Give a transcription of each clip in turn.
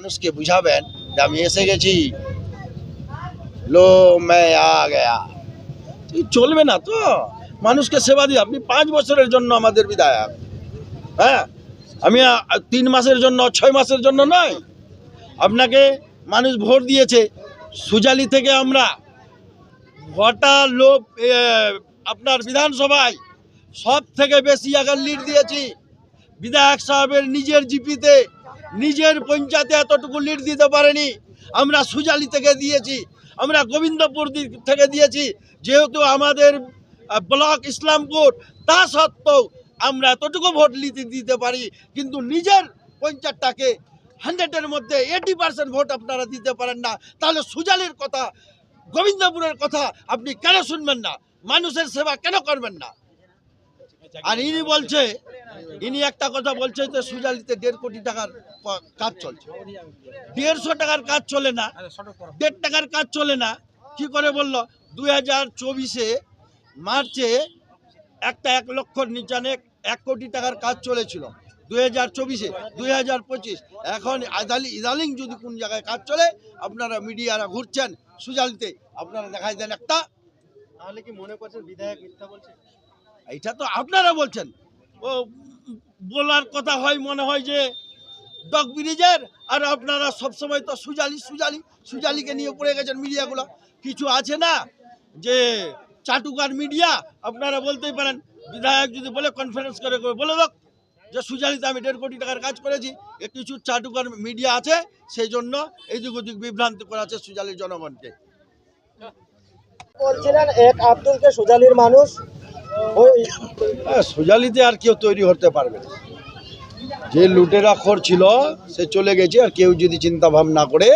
মানুষকে বুঝাবেন যে আমি এসে গেছি। লো, মে, আ চলবে না তো। মানুষকে সেবা দিয়ে আপনি পাঁচ বছরের জন্য আমাদের বিধায়ক। হ্যাঁ? আমি তিন মাসের জন্য, ছয় মাসের জন্য নয়। আপনাকে মানুষ ভোট দিয়েছে। সুজালি থেকে আমরা গোটা লোক আপনার বিধানসভায় সব থেকে বেশি আগে লিড দিয়েছি। বিধায়ক সাহেবের নিজের জিপিতে নিজের পঞ্চায়েতে এতটুকু লিড দিতে পারেনি। আমরা সুজালি থেকে দিয়েছি, আমরা গোবিন্দপুর থেকে দিয়েছি। যেহেতু আমাদের ব্লক ইসলামপুর, তা সত্ত্বেও আমরা এতটুকু ভোট লিতে দিতে পারি, কিন্তু নিজের পঞ্চায়েতটাকে হান্ড্রেডের মধ্যে এইটি পার্সেন্ট ভোট আপনারা দিতে পারেন না। তাহলে সুজালির কথা, গোবিন্দপুরের কথা আপনি কেন শুনবেন না? মানুষের সেবা কেন করবেন না? আর ইনি বলছে ইনি একটা কথা বলছে যে সুজালিতে দেড় কোটি টাকার কাজ চলছে। দেড়শো টাকার কাজ চলে না দেড় টাকার কাজ চলে না। কি করে বলল? দুই হাজার চব্বিশে মার্চে একটা এক লক্ষ নিচানে এক কোটি টাকার কাজ চলেছিল। দুই হাজার চব্বিশে দুই হাজার পঁচিশ। এখন আদালি ইদালিং যদি কোন জায়গায় কাজ চলে আপনারা মিডিয়ারা ঘুরছেন সুজালিতে আপনারা দেখাই দেন একটা। তাহলে কি মনে করছেন বিধায়ক মিথ্যা বলছে? এইটা তো আপনারা বলছেন। বলার কথা হয়, মনে হয় যে ডক ব্রিজের, আর আপনারা সবসময় তো সুজালি সুজালি, সুজালিকে নিয়ে পড়ে গেছেন মিডিয়াগুলো। কিছু আছে না যে চাটুকার মিডিয়া? আপনারা বলতেই পারেন, বিধায়ক যদি বলে কনফারেন্স করে বলে দাও যে সুজালিতে আমি দেড় কোটি টাকার কাজ করেছি কিছু চাটুকার মিডিয়া আছে, সেই জন্য এদিক ওদিক বিভ্রান্তি করাচ্ছে সুজালির জনগণকে। বলছিলেন এক আব্দুলকে সুজালির মানুষ ওই সোজালিতে আর কেউ তৈরি হতে পারবে না। যে লুটেরা খোর ছিল সে চলে গেছে আর কেউ যদি চিন্তা ভাবনা করে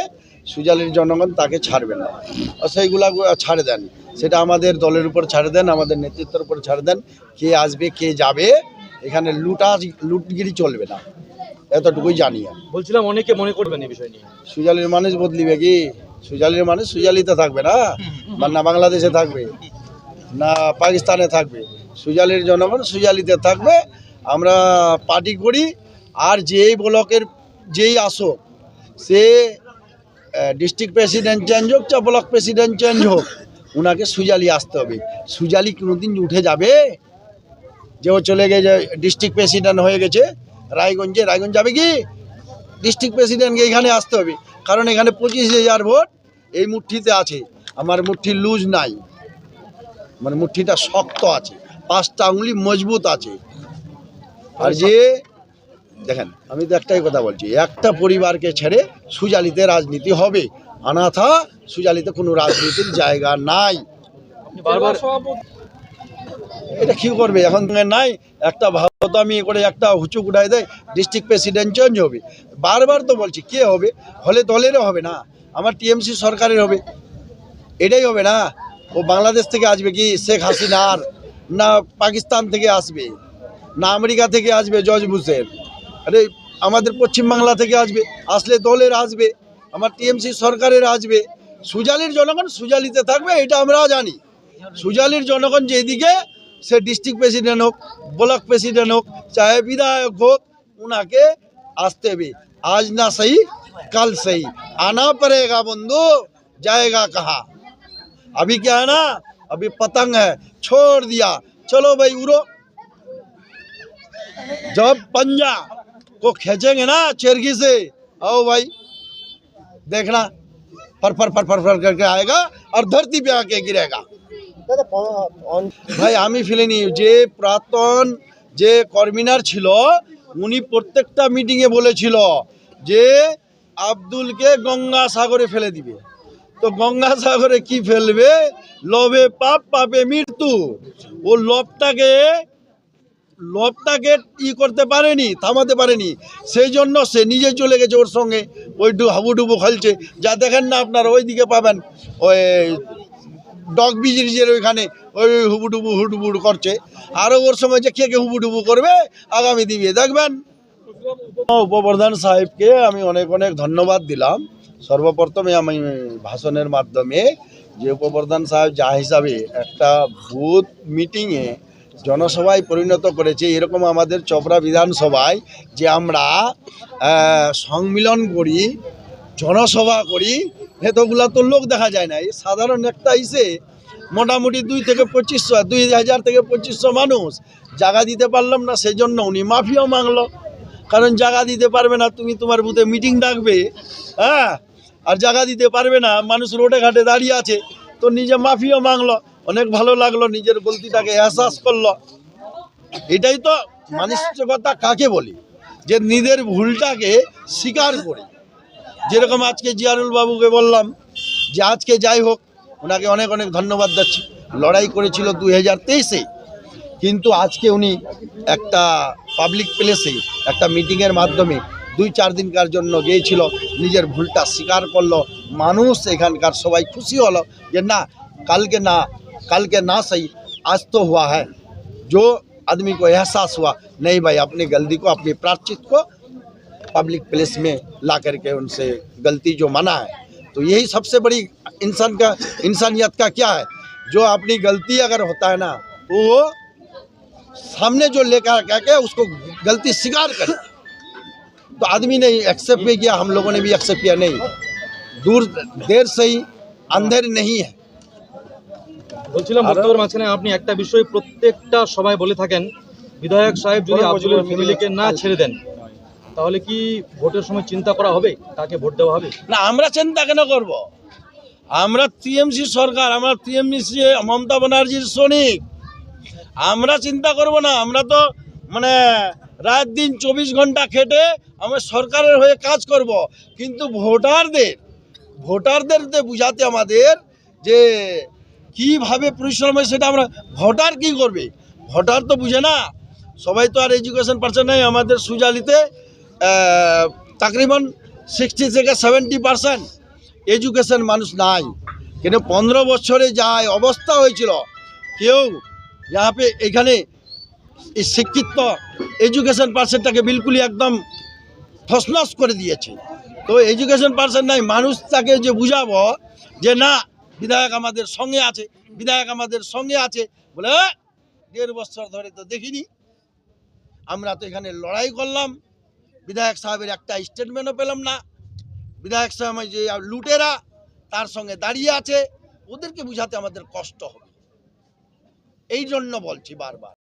সুজালির জনগণ তাকে ছাড়বে না। আর সেইগুলা ছাড়ে দেন। সেটা আমাদের দলের উপর ছাড়ে দেন আমাদের নেতৃত্বের উপর ছাড়ে দেন। কে আসবে কে যাবে এখানে লুটা লুটগিরি চলবে না। এতটুকুই জানি। বলছিলাম অনেকে মনে করবেন এই বিষয় নিয়ে। সুজালির মানুষ বদলিবে কি? সুজালির মানুষ সুজালিতে থাকবে না? বা না বাংলাদেশে থাকবে? না পাকিস্তানে থাকবে। সুজালির জনগণ সুজালিতে থাকবে। আমরা পার্টি করি। আর যেই ব্লকের যেই আসুক, সে ডিস্ট্রিক্ট প্রেসিডেন্ট চেঞ্জ হোক চা ব্লক প্রেসিডেন্ট চেঞ্জ হোক ওনাকে সুজালি আসতে হবে। সুজালি কোনোদিন উঠে যাবে। যে ও চলে গেছে ডিস্ট্রিক্ট প্রেসিডেন্ট হয়ে গেছে, রায়গঞ্জে। রায়গঞ্জ যাবে কি? ডিস্ট্রিক্ট প্রেসিডেন্টকে এখানে আসতে হবে। কারণ এখানে পঁচিশ হাজার ভোট এই মুঠিতে আছে। আমার মুঠি লুজ নাই। মানে মুঠিটা শক্ত আছে পাঁচটা আঙুলি মজবুত আছে। আর যে দেখেন আমি তো একটাই কথা বলছি একটা পরিবারকে ছেড়ে সুজালিতে রাজনীতি হবে অনাথা সুজালিতে কোনো রাজনীতির জায়গা নাই। আপনি বারবার এটা কি করবে? এখন নাই একটা ভারত আমি করে একটা হুচুক উঠাই দেয় ডিস্ট্রিক্ট প্রেসিডেন্ট চেঞ্জ হবে। বারবার তো বলছি কে হবে? হলে দলেরও হবে না আমার টিএমসি সরকারের হবে। এটাই হবে না। ও বাংলাদেশ থেকে আসবে কি শেখ হাসিনার না পাকিস্তান থেকে আসবে? না আমেরিকা থেকে আসবে জজ বুসের আরে আমাদের পশ্চিমবাংলা থেকে আসবে, আসলে দলের আসবে, আমার টিএমসি সরকারের আসবে। সুজালির জনগণ সুজালিতে থাকবে, এটা আমরাও জানি। সুজালির জনগণ যেদিকে, সে ডিস্ট্রিক্ট প্রেসিডেন্ট হোক, ব্লক প্রেসিডেন্ট হোক, চাহে বিধায়ক হোক ওনাকে আসতে হবে। আজ না সেই, কাল সেই। আনা পড়েগা বন্ধু জায়গা কাহা? अभी क्या है ना अभी पतंग है छोड़ दिया चलो भाई उड़ो जब पंजा को खींचेंगे ना चरखी से आओ भाई देखना फर फर फर फर फर करके आएगा और धरती पे आके गिरेगा দাদা প- অন- ভাই আমি ফেলিনি যে প্রাক্তন যে কর্মিনার ছিল উনি প্রত্যেকটা মিটিংয়ে বলেছিল যে আব্দুলকে গঙ্গা সাগরে ফেলে দিবে তো গঙ্গা সাগরে কি ফেলবে? লোভে পাপ, পাপে মৃত্যু। ও লোভটাকে লোভটাকে ই করতে পারেনি, থামাতে পারেনি। সেই জন্য সে নিজে চলে গেছে ওর সঙ্গে। ওই ডু হাবুডুবু খেলছে। যা দেখেন না আপনারা, ওই দিকে পাবেন। ওই ডগ বিজরিজের ওইখানে ওই হুবুডুবু, হুডুবুডু করছে। আরও ওর সঙ্গে যে কে কে হুবুডুবু করবে, আগামী দিবে দেখবেন। উপপ্রধান সাহেবকে আমি অনেক অনেক ধন্যবাদ দিলাম। সর্বপ্রথমে আমি ভাষণের মাধ্যমে যে উপপ্রধান সাহেব যা হিসাবে একটা বুথ মিটিংয়ে জনসভায় পরিণত করেছে, এরকম আমাদের চপড়া বিধানসভায় যে আমরা সংমিলন করি, জনসভা করি, এতগুলা তো লোক দেখা যায় না। এই সাধারণ একটা ইসে, মোটামুটি দুই থেকে পঁচিশশো দুই হাজার থেকে পঁচিশশো মানুষ জায়গা দিতে পারলাম না সেই জন্য উনি মাফিও মাংলো কারণ জায়গা দিতে পারবে না, তুমি তোমার বুথে মিটিং ডাকবে হ্যাঁ? আর জায়গা দিতে পারবে না। মানুষ রোডে ঘাটে দাঁড়িয়ে আছে। তো নিজে মাফিও মাংলো অনেক ভালো লাগল নিজের গলতিটাকে এহসাস করল। এটাই তো মানসিকতা কাকে বলি? যে নিজের ভুলটাকে স্বীকার করে। যেরকম আজকে জিয়ারুল বাবুকে বললাম যে আজকে যাই হোক, ওনাকে অনেক অনেক ধন্যবাদ দিচ্ছি। লড়াই করেছিল দুই হাজার তেইশে। কিন্তু আজকে উনি একটা পাবলিক প্লেসে একটা মিটিংয়ের মাধ্যমে দুই চার দিনকার জন্য গিয়েছিল নিজের ভুলটা স্বীকার করলো মানুষ এখানকার সবাই খুশি হলো যে না কালকে না কালকে না सही आज तो हुआ है जो आदमी को एहसास हुआ नहीं भाई अपनी गलती को अपनी प्राचित को पब्लिक प्लेस में ला करके उनसे गलती जो मना है तो यही सबसे बड़ी इंसान का इंसानियत का क्या है जो अपनी गलती अगर होता है ना तो वो सामने जो लेकर कह के उसको गलती स्वीकार करे तो आदमी ने एक्सेप्ट भी किया हम लोगों ने भी एक्सेप्ट किया नहीं दूर देर से ही अंधेर नहीं है বলছিলাম আরো- বক্তব্যের মাঝখানে আপনি একটা বিষয় প্রত্যেকটা সবাই বলে থাকেন বিধায়ক সাহেব যদি আব্দুলের ফ্যামিলিকে না ছেড়ে দেন তাহলে কি ভোটের সময় চিন্তা করা হবে তাকে ভোট দেওয়া হবে না আমরা চিন্তা কেন করব আমরা টিএমসি সরকার আমরা টিএমসি মমতা ব্যানার্জির সৈনিক আমরা চিন্তা করব না আমরা তো মানে রাত দিন চব্বিশ ঘণ্টা খেটে আমরা সরকারের হয়ে কাজ করব। কিন্তু ভোটারদের ভোটারদের বুঝাতে আমাদের যে কীভাবে পরিশ্রম হয় সেটা আমরা, ভোটার কি করবে? ভোটার তো বুঝে না। সবাই তো আর এডুকেশন পার্সেন্ট নাই আমাদের সুজালিতে তাকরিবান সিক্সটি থেকে সেভেন্টি পার্সেন্ট এডুকেশন মানুষ নাই। কিন্তু পনেরো বছরে যায় অবস্থা হয়েছিল, কেউ যাহাপে এখানে শিক্ষিত এডুকেশন পার্সেন্টটাকে বিলকুলই একদম ফসনস করে দিয়েছে। তো এডুকেশন পার্সেন্ট নাই মানুষ তাকে যে বুঝাবো যে না বিধায়ক আমাদের সঙ্গে আছে বিধায়ক আমাদের সঙ্গে আছে বলে "এ, দেড় বছর ধরে তো দেখিনি। আমরা তো এখানে লড়াই করলাম। বিধায়ক সাহেবের একটা স্টেটমেন্টও পেলাম না। বিধায়ক সাহেব যে লুটেরা তার সঙ্গে দাঁড়িয়ে আছে। ওদেরকে বুঝাতে আমাদের কষ্ট হবে। এই জন্য বলছি বারবার।